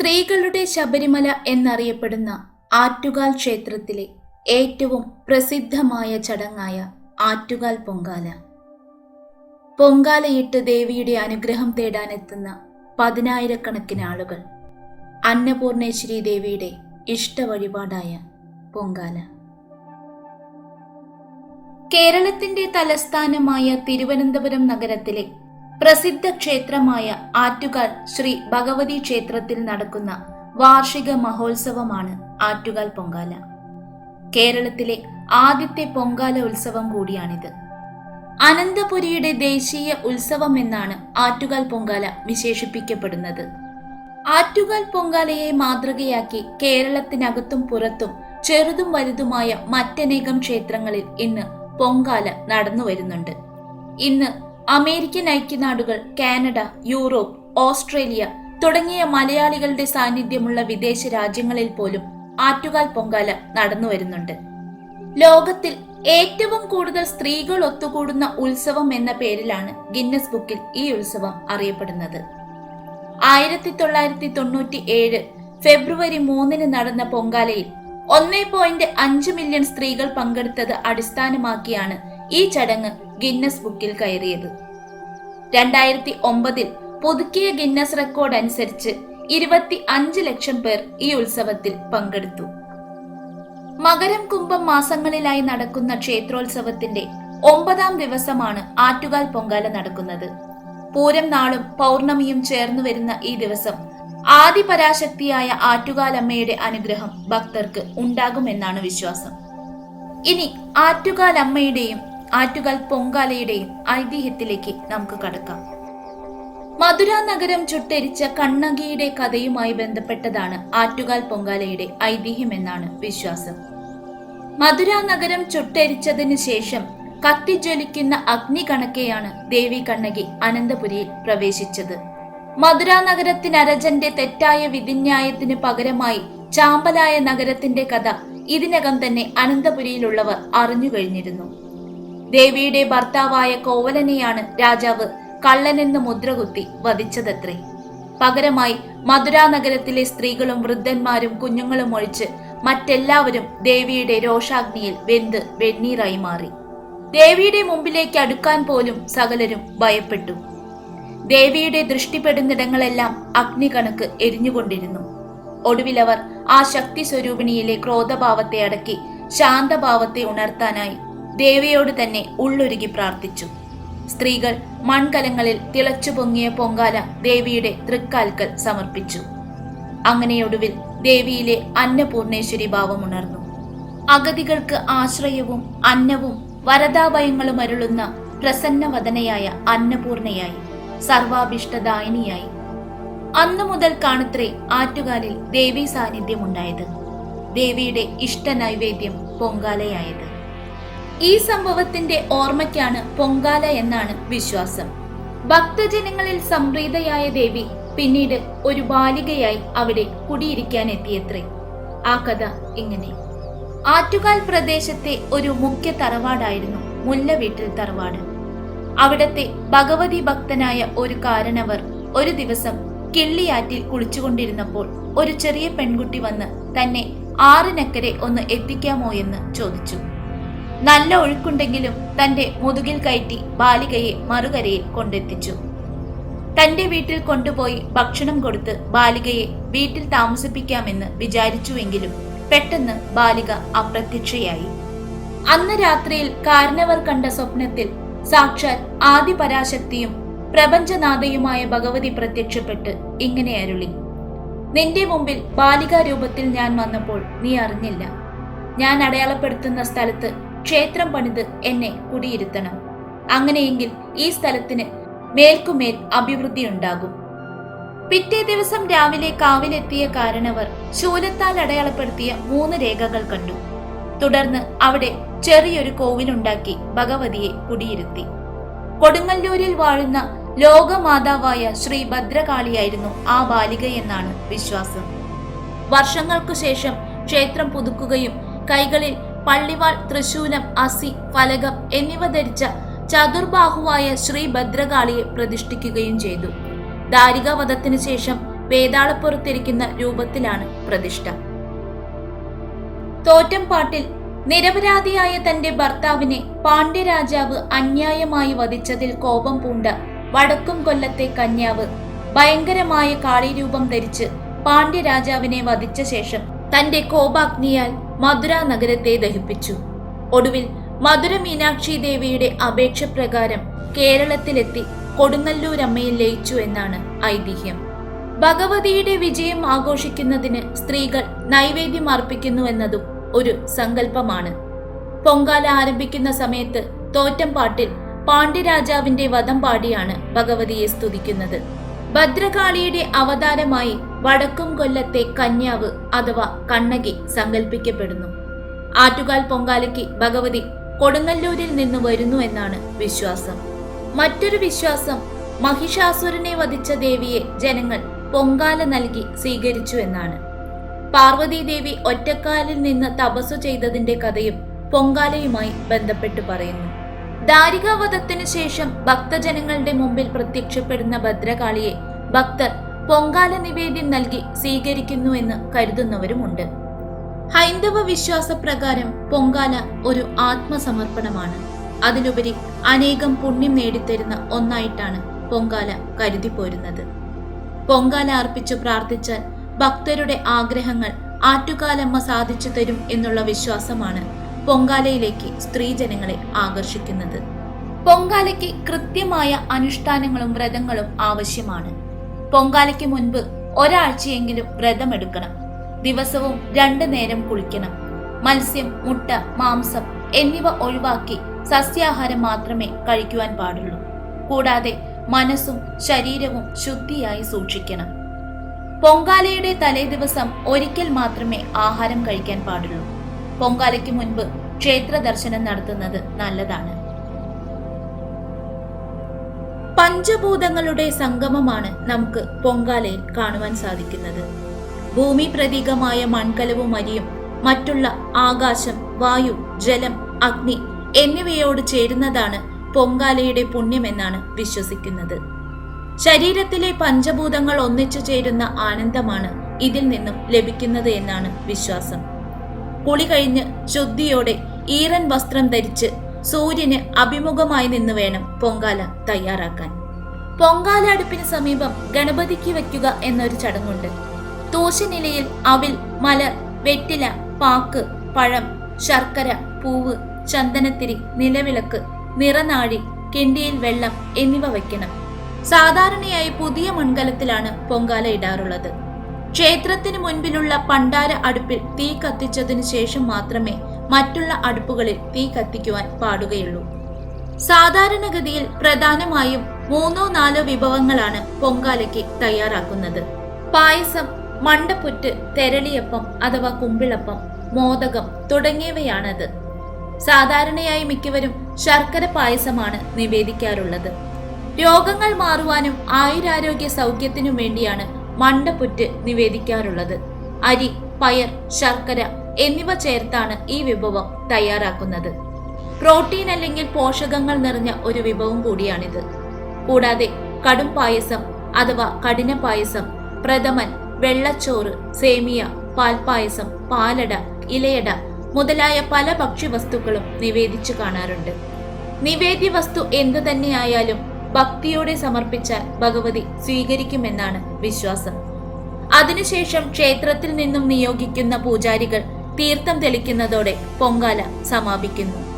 സ്ത്രീകളുടെ ശബരിമല എന്നറിയപ്പെടുന്ന ആറ്റുകാൽ ക്ഷേത്രത്തിലെ ഏറ്റവും പ്രസിദ്ധമായ ചടങ്ങായ ആറ്റുകാൽ പൊങ്കാല. പൊങ്കാലയിട്ട് ദേവിയുടെ അനുഗ്രഹം തേടാനെത്തുന്ന പതിനായിരക്കണക്കിന് ആളുകൾ അന്നപൂർണേശ്വരി ദേവിയുടെ ഇഷ്ട വഴിപാടായ പൊങ്കാല. കേരളത്തിന്റെ തലസ്ഥാനമായ തിരുവനന്തപുരം നഗരത്തിലെ പ്രസിദ്ധ ക്ഷേത്രമായ ആറ്റുകാൽ ശ്രീ ഭഗവതി ക്ഷേത്രത്തിൽ നടക്കുന്ന വാർഷിക മഹോത്സവമാണ് ആറ്റുകാൽ പൊങ്കാല. കേരളത്തിലെ ആദ്യത്തെ പൊങ്കാല ഉത്സവം കൂടിയാണിത്. അനന്തപുരിയുടെ ദേശീയ ഉത്സവം എന്നാണ് ആറ്റുകാൽ പൊങ്കാല വിശേഷിപ്പിക്കപ്പെടുന്നത്. ആറ്റുകാൽ പൊങ്കാലയെ മാതൃകയാക്കി കേരളത്തിനകത്തും പുറത്തും ചെറുതും വലുതുമായ മറ്റനേകം ക്ഷേത്രങ്ങളിൽ ഇന്ന് പൊങ്കാല നടന്നു വരുന്നുണ്ട് ഇന്ന് അമേരിക്കൻ ഐക്യനാടുകൾ കാനഡ യൂറോപ്പ് ഓസ്ട്രേലിയ തുടങ്ങിയ മലയാളികളുടെ സാന്നിധ്യമുള്ള വിദേശ രാജ്യങ്ങളിൽ പോലും ആറ്റുകാൽ പൊങ്കാല നടന്നു വരുന്നുണ്ട്. ലോകത്തിൽ ഏറ്റവും കൂടുതൽ സ്ത്രീകൾ ഒത്തുകൂടുന്ന ഉത്സവം എന്ന പേരിലാണ് ഗിന്നസ് ബുക്കിൽ ഈ ഉത്സവം അറിയപ്പെടുന്നത്. ആയിരത്തി തൊള്ളായിരത്തി തൊണ്ണൂറ്റി ഏഴ് ഫെബ്രുവരി മൂന്നിന് നടന്ന പൊങ്കാലയിൽ ഒന്നേ പോയിന്റ് അഞ്ച് മില്യൺ സ്ത്രീകൾ പങ്കെടുത്തത് അടിസ്ഥാനമാക്കിയാണ് ഈ ചടങ്ങ് ഗിന്നസ് ബുക്കിൽ കയറിയത്. രണ്ടായിരത്തി ഒമ്പതിൽ പുതുക്കിയ ഗിന്നസ് റെക്കോർഡ് അനുസരിച്ച് ഇരുപത്തി അഞ്ച് ലക്ഷം പേർ ഈ ഉത്സവത്തിൽ പങ്കെടുത്തു. മകരം കുംഭം മാസങ്ങളിലായി നടക്കുന്ന ക്ഷേത്രോത്സവത്തിന്റെ ഒമ്പതാം ദിവസമാണ് ആറ്റുകാൽ പൊങ്കാല നടക്കുന്നത്. പൂരം നാളും പൗർണമിയും ചേർന്നു വരുന്ന ഈ ദിവസം ആദിപരാശക്തിയായ ആറ്റുകാലമ്മയുടെ അനുഗ്രഹം ഭക്തർക്ക് ഉണ്ടാകുമെന്നാണ് വിശ്വാസം. ഇനി ആറ്റുകാൽ അമ്മയുടെയും ആറ്റുകാൽ പൊങ്കാലയുടെയും ഐതിഹ്യത്തിലേക്ക് നമുക്ക് കടക്കാം. മധുര നഗരം ചുട്ടരിച്ച കണ്ണകിയുടെ കഥയുമായി ബന്ധപ്പെട്ടതാണ് ആറ്റുകാൽ പൊങ്കാലയുടെ ഐതിഹ്യമെന്നാണ് വിശ്വാസം. മധുര നഗരം ചുട്ടരിച്ചതിന് ശേഷം കത്തിജ്വലിക്കുന്ന അഗ്നി കണക്കെയാണ് ദേവി കണ്ണകി അനന്തപുരിയിൽ പ്രവേശിച്ചത്. മധുര നഗരത്തിനരജന്റെ തെറ്റായ വിധിന്യായത്തിന് പകരമായി ചാമ്പലായ നഗരത്തിന്റെ കഥ ഇതിനകം തന്നെ അനന്തപുരിയിലുള്ളവർ അറിഞ്ഞു കഴിഞ്ഞിരുന്നു. ദേവിയുടെ ഭർത്താവായ കോവലനെയാണ് രാജാവ് കള്ളനെന്ന് മുദ്രകുത്തി വധിച്ചതത്രേ. പകരമായി മധുര നഗരത്തിലെ സ്ത്രീകളും വൃദ്ധന്മാരും കുഞ്ഞുങ്ങളും ഒഴിച്ച് മറ്റെല്ലാവരും ദേവിയുടെ രോഷാഗ്നിയിൽ വെന്ത് വെണ്ണീറായി മാറി. ദേവിയുടെ മുമ്പിലേക്ക് അടുക്കാൻ പോലും സകലരും ഭയപ്പെട്ടു. ദേവിയുടെ ദൃഷ്ടിപ്പെടുന്നിടങ്ങളെല്ലാം അഗ്നി കണക്ക് എരിഞ്ഞുകൊണ്ടിരുന്നു ഒടുവിലവർ ആ ശക്തി സ്വരൂപിണിയിലെ ക്രോധഭാവത്തെ അടക്കി ശാന്തഭാവത്തെ ഉണർത്താനായി ദേവിയോട് തന്നെ ഉള്ളൊരുകി പ്രാർത്ഥിച്ചു. സ്ത്രീകൾ മൺകലങ്ങളിൽ തിളച്ചു പൊങ്ങിയ പൊങ്കാല ദേവിയുടെ തൃക്കാൽക്കൽ സമർപ്പിച്ചു. അങ്ങനെയൊടുവിൽ ദേവിയിലെ അന്നപൂർണേശ്വരി ഭാവം ഉണർന്നു. അഗതികൾക്ക് ആശ്രയവും അന്നവും വരദാഭയങ്ങളും അരുളുന്ന പ്രസന്നവദനയായ അന്നപൂർണയായി സർവാഭിഷ്ടദായനിയായി. അന്നു മുതൽ കാണത്രേ ആറ്റുകാലിൽ ദേവീ സാന്നിധ്യമുണ്ടായത് ദേവിയുടെ ഇഷ്ട നൈവേദ്യം പൊങ്കാലയായത്. ഈ സംഭവത്തിന്റെ ഓർമ്മയ്ക്കാണ് പൊങ്കാല എന്നാണ് വിശ്വാസം. ഭക്തജനങ്ങളിൽ സംപ്രീതയായ ദേവി പിന്നീട് ഒരു ബാലികയായി അവിടെ കുടിയിരിക്കാൻ എത്തിയത്രേ ആ കഥ ഇങ്ങനെ. ആറ്റുകാൽ പ്രദേശത്തെ ഒരു മുഖ്യ തറവാടായിരുന്നു മുല്ല വീട്ടിൽ തറവാട്. അവിടത്തെ ഭഗവതി ഭക്തനായ ഒരു കാരണവർ ഒരു ദിവസം കിള്ളിയാറ്റിൽ കുളിച്ചുകൊണ്ടിരുന്നപ്പോൾ ഒരു ചെറിയ പെൺകുട്ടി വന്ന് തന്നെ ആറിനക്കരെ ഒന്ന് എത്തിക്കാമോ എന്ന് ചോദിച്ചു. നല്ല ഒഴുക്കുണ്ടെങ്കിലും തന്റെ മുതുകിൽ കയറ്റി ബാലികയെ മറുകരയിൽ കൊണ്ടെത്തിച്ചു. തന്റെ വീട്ടിൽ കൊണ്ടുപോയി ഭക്ഷണം കൊടുത്ത് ബാലികയെ വീട്ടിൽ താമസിപ്പിക്കാമെന്ന് വിചാരിച്ചുവെങ്കിലും പെട്ടെന്ന് ബാലിക അപ്രത്യക്ഷയായി. അന്ന് രാത്രിയിൽ കാരണവർ കണ്ട സ്വപ്നത്തിൽ സാക്ഷാൽ ആദി പരാശക്തിയും പ്രപഞ്ചനാഥയുമായ ഭഗവതി പ്രത്യക്ഷപ്പെട്ട് ഇങ്ങനെ അരുളി. നിന്റെ മുമ്പിൽ ബാലികാരൂപത്തിൽ ഞാൻ വന്നപ്പോൾ നീ അറിഞ്ഞില്ല. ഞാൻ അടയാളപ്പെടുത്തുന്ന സ്ഥലത്ത് ക്ഷേത്രം പണിത് എന്നെ കുടിയിരുത്തണം. അങ്ങനെയെങ്കിൽ ഈ സ്ഥലത്തിന് മേൽക്കുമേൽ അഭിവൃദ്ധി ഉണ്ടാകും. പിറ്റേ ദിവസം രാവിലെ കാവിലെത്തിയ കാരണവർ ശൂലത്താൽ അടയാളപ്പെടുത്തിയ മൂന്ന് രേഖകൾ കണ്ടു. തുടർന്ന് അവിടെ ചെറിയൊരു കോവിലുണ്ടാക്കി ഭഗവതിയെ കുടിയിരുത്തി. കൊടുങ്ങല്ലൂരിൽ വാഴുന്ന ലോകമാതാവായ ശ്രീ ഭദ്രകാളിയായിരുന്നു ആ ബാലികയെന്നാണ് വിശ്വാസം. വർഷങ്ങൾക്കു ശേഷം ക്ഷേത്രം പുതുക്കുകയും കൈകളിൽ പള്ളിവാൾ തൃശൂലം അസി ഫലകം എന്നിവ ധരിച്ച ചതുർബാഹുവായ ശ്രീ ഭദ്രകാളിയെ പ്രതിഷ്ഠിക്കുകയും ചെയ്തു. ദാരികാവധത്തിനു ശേഷം വേതാളപ്പുറത്തിരിക്കുന്ന രൂപത്തിലാണ് പ്രതിഷ്ഠ. തോറ്റംപാട്ടിൽ നിരപരാധിയായ തന്റെ ഭർത്താവിനെ പാണ്ഡ്യരാജാവ് അന്യായമായി വധിച്ചതിൽ കോപം പൂണ്ട വടക്കും കൊല്ലത്തെ കന്യാവ് ഭയങ്കരമായ കാളിരൂപം ധരിച്ച് പാണ്ഡ്യരാജാവിനെ വധിച്ച ശേഷം തന്റെ കോപാഗ്നിയാൽ മധുര നഗരത്തെ ദഹിപ്പിച്ചു. ഒടുവിൽ മധുര മീനാക്ഷി ദേവിയുടെ അപേക്ഷ പ്രകാരം കേരളത്തിലെത്തി കൊടുങ്ങല്ലൂരമ്മയിൽ ലയിച്ചു എന്നാണ് ഐതിഹ്യം. ഭഗവതിയുടെ വിജയം ആഘോഷിക്കുന്നതിന് സ്ത്രീകൾ നൈവേദ്യം അർപ്പിക്കുന്നു എന്നതും ഒരു സങ്കല്പമാണ്. പൊങ്കാല ആരംഭിക്കുന്ന സമയത്ത് തോറ്റം പാട്ടിൽ പാണ്ഡ്യരാജാവിന്റെ വധം പാടിയാണ് ഭഗവതിയെ സ്തുതിക്കുന്നത്. ഭദ്രകാളിയുടെ അവതാരമായി വടക്കും കൊല്ലത്തെ കന്യാവ് അഥവാ കണ്ണകി സങ്കല്പിക്കപ്പെടുന്നു ആറ്റുകാൽ പൊങ്കാലയ്ക്ക് ഭഗവതി കൊടുങ്ങല്ലൂരിൽ നിന്ന് വരുന്നു എന്നാണ് വിശ്വാസം. മറ്റൊരു വിശ്വാസം മഹിഷാസുരനെ വധിച്ച ദേവിയെ ജനങ്ങൾ പൊങ്കാല നൽകി സ്വീകരിച്ചു എന്നാണ്. പാർവതി ദേവി ഒറ്റക്കാലിൽ നിന്ന് തപസ്സു ചെയ്തതിന്റെ കഥയും പൊങ്കാലയുമായി ബന്ധപ്പെട്ട് പറയുന്നു. ദാരികാവധത്തിനു ശേഷം ഭക്തജനങ്ങളുടെ മുമ്പിൽ പ്രത്യക്ഷപ്പെടുന്ന ഭദ്രകാളിയെ ഭക്തർ പൊങ്കാല നിവേദ്യം നൽകി സ്വീകരിക്കുന്നു എന്ന് കരുതുന്നവരുമുണ്ട്. ഹൈന്ദവ വിശ്വാസപ്രകാരം പൊങ്കാല ഒരു ആത്മസമർപ്പണമാണ്. അതിലുപരി അനേകം പുണ്യം നേടിത്തരുന്ന ഒന്നായിട്ടാണ് പൊങ്കാല കരുതിപ്പോരുന്നത്. പൊങ്കാല അർപ്പിച്ചു പ്രാർത്ഥിച്ചാൽ ഭക്തരുടെ ആഗ്രഹങ്ങൾ ആറ്റുകാലമ്മ സാധിച്ചു തരും എന്നുള്ള വിശ്വാസമാണ് പൊങ്കാലയിലേക്ക് സ്ത്രീജനങ്ങളെ ആകർഷിക്കുന്നത്. പൊങ്കാലയ്ക്ക് കൃത്യമായ അനുഷ്ഠാനങ്ങളും വ്രതങ്ങളും ആവശ്യമാണ്. പൊങ്കാലയ്ക്ക് മുൻപ് ഒരാഴ്ചയെങ്കിലും വ്രതമെടുക്കണം. ദിവസവും രണ്ടു നേരം കുളിക്കണം. മത്സ്യം മുട്ട മാംസം എന്നിവ ഒഴിവാക്കി സസ്യാഹാരം മാത്രമേ കഴിക്കുവാൻ പാടുള്ളൂ. കൂടാതെ മനസ്സും ശരീരവും ശുദ്ധിയായി സൂക്ഷിക്കണം. പൊങ്കാലയുടെ തലേദിവസം ഒരിക്കൽ മാത്രമേ ആഹാരം കഴിക്കാൻ പാടുള്ളൂ. പൊങ്കാലയ്ക്ക് മുൻപ് ക്ഷേത്ര ദർശനം നടത്തുന്നത് നല്ലതാണ്. പഞ്ചഭൂതങ്ങളുടെ സംഗമമാണ് നമുക്ക് പൊങ്കാലയിൽ കാണുവാൻ സാധിക്കുന്നത്. ഭൂമി പ്രതീകമായ മൺകലവും അരിയും മറ്റുള്ള ആകാശം വായു ജലം അഗ്നി എന്നിവയോട് ചേരുന്നതാണ് പൊങ്കാലയുടെ പുണ്യമെന്നാണ് വിശ്വസിക്കുന്നത്. ശരീരത്തിലെ പഞ്ചഭൂതങ്ങൾ ഒന്നിച്ചു ചേരുന്ന ആനന്ദമാണ് ഇതിൽ നിന്നും ലഭിക്കുന്നത് എന്നാണ് വിശ്വാസം. കുളി കഴിഞ്ഞ് ശുദ്ധിയോടെ ഈറൻ വസ്ത്രം ധരിച്ച് സൂര്യന് അഭിമുഖമായി നിന്ന് വേണം പൊങ്കാല തയ്യാറാക്കാൻ. പൊങ്കാല അടുപ്പിന് സമീപം ഗണപതിക്ക് വെക്കുക എന്നൊരു ചടങ്ങുണ്ട്. തൂശനിലയിൽ അവിൽ മല വെറ്റില പാക്ക് പഴം ശർക്കര പൂവ് ചന്ദനത്തിരി നിലവിളക്ക് നിറനാഴി കിണ്ടിയിൽ വെള്ളം എന്നിവ വയ്ക്കണം. സാധാരണയായി പുതിയ മൺകലത്തിലാണ് പൊങ്കാല ഇടാറുള്ളത്. ക്ഷേത്രത്തിന് മുൻപിലുള്ള പണ്ടാര അടുപ്പിൽ തീ കത്തിച്ചതിനു ശേഷം മാത്രമേ മറ്റുള്ള അടുപ്പുകളിൽ തീ കത്തിക്കുവാൻ പാടുകയുള്ളൂ. സാധാരണഗതിയിൽ പ്രധാനമായും മൂന്നോ നാലോ വിഭവങ്ങളാണ് പൊങ്കാലയ്ക്ക് തയ്യാറാക്കുന്നത്. പായസം മണ്ടപ്പുറ്റ് തെരളിയപ്പം അഥവാ കുമ്പിളപ്പം മോദകം തുടങ്ങിയവയാണത്. സാധാരണയായി മിക്കവരും ശർക്കര പായസമാണ് നിവേദിക്കാറുള്ളത്. രോഗങ്ങൾ മാറുവാനും ആയുരാരോഗ്യ സൗഖ്യത്തിനും വേണ്ടിയാണ് മണ്ടപ്പുറ്റ് നിവേദിക്കാറുള്ളത്. അരി പയർ ശർക്കര എന്നിവ ചേർത്താണ് ഈ വിഭവം തയ്യാറാക്കുന്നത്. പ്രോട്ടീൻ അല്ലെങ്കിൽ പോഷകങ്ങൾ നിറഞ്ഞ ഒരു വിഭവം കൂടിയാണിത്. കൂടാതെ കടും പായസം അഥവാ കഠിന പായസം പ്രഥമൻ വെള്ളച്ചോറ് സേമിയ പാൽപായസം പാലട ഇലയട മുതലായ പല ഭക്ഷ്യവസ്തുക്കളും നിവേദിച്ചു കാണാറുണ്ട്. നിവേദ്യ വസ്തു എന്തു തന്നെയായാലും ഭക്തിയോടെ സമർപ്പിച്ചാൽ ഭഗവതി സ്വീകരിക്കുമെന്നാണ് വിശ്വാസം. അതിനുശേഷം ക്ഷേത്രത്തിൽ നിന്നും നിയോഗിക്കുന്ന പൂജാരികൾ തീർത്ഥം തെളിക്കുന്നതോടെ പൊങ്കാല സമാപിക്കുന്നു.